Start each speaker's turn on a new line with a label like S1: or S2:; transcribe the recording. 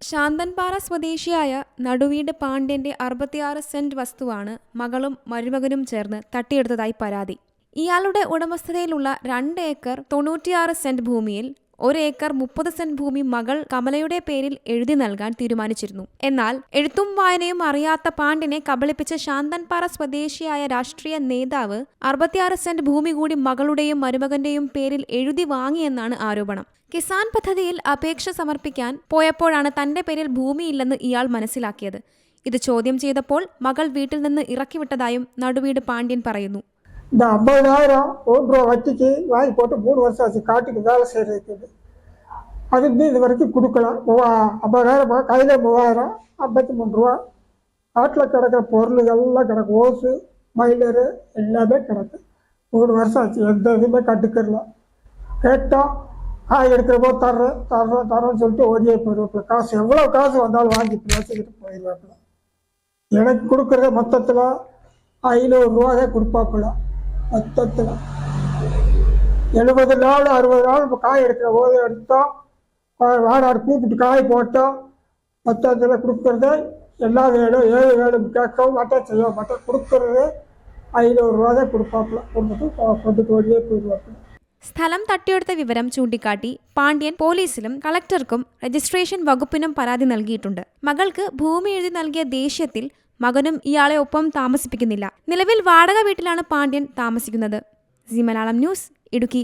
S1: ശാന്തൻപാറ സ്വദേശിയായ നടുവീട് പാണ്ഡ്യന്റെ അറുപത്തിയാറ് സെന്റ് വസ്തുവാണ് മകളും മരുമകനും ചേർന്ന് തട്ടിയെടുത്തതായി പരാതി. ഇയാളുടെ ഉടമസ്ഥതയിലുള്ള രണ്ട് ഏക്കർ തൊണ്ണൂറ്റിയാറ് സെന്റ് ഭൂമിയിൽ ഒരു ഏക്കർ മുപ്പത് സെന്റ് ഭൂമി മകൾ കമലയുടെ പേരിൽ എഴുതി നൽകാൻ തീരുമാനിച്ചിരുന്നു എന്നാൽ എഴുത്തും വായനയും അറിയാത്ത പാണ്ഡ്യനെ കബളിപ്പിച്ച ശാന്തൻപാറ സ്വദേശിയായ രാഷ്ട്രീയ നേതാവ് അറുപത്തിയാറ് സെന്റ് ഭൂമി കൂടി മകളുടെയും മരുമകന്റെയും പേരിൽ എഴുതി വാങ്ങിയെന്നാണ് ആരോപണം കിസാൻ പദ്ധതിയിൽ അപേക്ഷ സമർപ്പിക്കാൻ പോയപ്പോഴാണ് തന്റെ പേരിൽ ഭൂമിയില്ലെന്ന് ഇയാൾ മനസ്സിലാക്കിയത് ഇത് ചോദ്യം ചെയ്തപ്പോൾ മകൾ വീട്ടിൽ നിന്ന് ഇറക്കിവിട്ടതായും നടുവീട് പാണ്ഡ്യൻ പറയുന്നു
S2: இந்த ஐம்பதாயிரம் ஒரு ரூபா வட்டிக்கு வாங்கி போட்டு மூணு வருஷம் ஆச்சு காட்டுக்கு வேலை செய்கிறதுக்கு அது வந்து இது வரைக்கும் கொடுக்கலாம். மூவா ஐம்பதாயிரம் கையில் மூவாயிரம் ஐம்பத்தி மூணு ரூபா. காட்டில் கிடக்கிற பொருள் எல்லாம் கிடக்கு. ஓசு மயிலரு எல்லாமே கிடக்கு. மூணு வருஷம் ஆச்சு. எந்த இதுவுமே கட்டுக்கிறல கேட்டோம் காய் எடுக்கிற போது தர்றேன் தர்றேன் தர்றேன்னு சொல்லிட்டு ஓடியே போயிடுவாப்புல காசு எவ்வளோ காசு வந்தாலும் வாங்கி வச்சுக்கிட்டு போயிடுவாப்புல எனக்கு கொடுக்குறத மொத்தத்தில் ஐநூறுரூவாயே கொடுப்பாப்புல. மொத்தத்தில். எழுபது நாள் அறுபது நாள் இப்போ காய் எடுக்கிற போது எடுத்தோம் வாடாடு கூப்பிட்டு காய் போட்டோம் மொத்தத்தில் கொடுக்குறது எல்லா வேணும் ஏழு வேணும் கேட்கவும் மாட்டேன் செய்ய மாட்டேன் கொடுக்குறது ஐநூறுரூவா தான் கொடுப்பாப்புல கொடுத்துட்டு கொ- கொண்டுட்டு ஓடியே போயிடுவாப்புல
S1: സ്ഥലം തട്ടിയെടുത്ത വിവരം ചൂണ്ടിക്കാട്ടി പാണ്ഡ്യൻ പോലീസിലും കളക്ടർക്കും രജിസ്ട്രേഷൻ വകുപ്പിനും പരാതി നൽകിയിട്ടുണ്ട് മകൾക്ക് ഭൂമി എഴുതി നൽകിയ ദേഷ്യത്തിൽ മകനും ഇയാളെ ഒപ്പം താമസിപ്പിക്കുന്നില്ല നിലവിൽ വാടക വീട്ടിലാണ് പാണ്ഡ്യൻ താമസിക്കുന്നത് സി മലയാളം ന്യൂസ് ഇടുക്കി